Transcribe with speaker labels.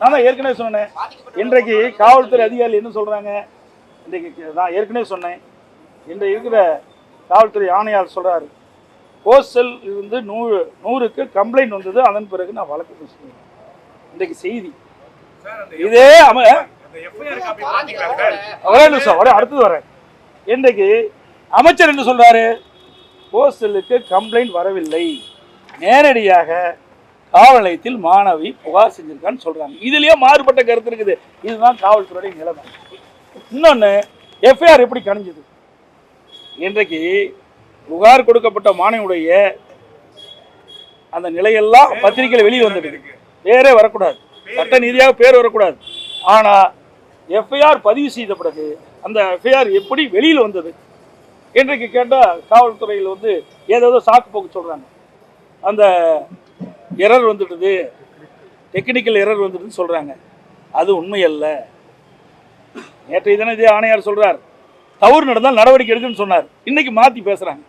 Speaker 1: நான் தான் ஏற்கனவே சொன்னேன். இன்றைக்கு காவல்துறை அதிகாரி என்ன சொல்கிறாங்க இன்றைக்கு நான் ஏற்கனவே சொன்னேன். இன்றைக்கு இருக்கிற காவல்துறை ஆணையாளர் சொல்கிறாரு கோஸ்டல் இருந்து நூறு நூறுக்கு கம்ப்ளைண்ட் வந்தது அதன் பிறகு நான் வழக்கு சொன்னேன் இன்றைக்கு செய்தி. இதே அம ஒரே நிமிஷம் ஒரே அடுத்தது வரேன். இன்றைக்கு அமைச்சர் என்ன சொல்கிறாரு கோஸ்டலுக்கு கம்ப்ளைண்ட் வரவில்லை. நேரடியாக காவல் நிலையத்தில் மாணவி புகார் செஞ்சிருக்கான்னு சொல்றாங்க. இதுலயே மாறுபட்ட கருத்து இருக்குது. இதுதான் காவல்துறையுடைய நிலைமை. இன்னொன்று எஃப்ஐஆர் எப்படி கணிஞ்சது? இன்றைக்கு புகார் கொடுக்கப்பட்ட மாணவியுடைய அந்த நிலையெல்லாம் பத்திரிகையில் வெளியே வந்துடுது. பேரே வரக்கூடாது. சட்ட ரீதியாக பேர் வரக்கூடாது. ஆனால் எஃப்ஐஆர் பதிவு செய்த பிறகு அந்த எஃப்ஐஆர் எப்படி வெளியில் வந்தது? இன்றைக்கு கேட்டால் காவல்துறையில் வந்து ஏதேதோ சாக்கு போக்கு சொல்கிறாங்க அந்த எரர் வந்துடுது. டெக்னிக்கல் எரர் வந்துடுதுன்னு சொல்கிறாங்க அது உண்மையல்ல. நேற்றைய தினம் இதே ஆணையார் சொல்கிறார் தவறு நடந்தால் நடவடிக்கை எடுக்குன்னு சொன்னார். இன்னைக்கு மாற்றி பேசுகிறாங்க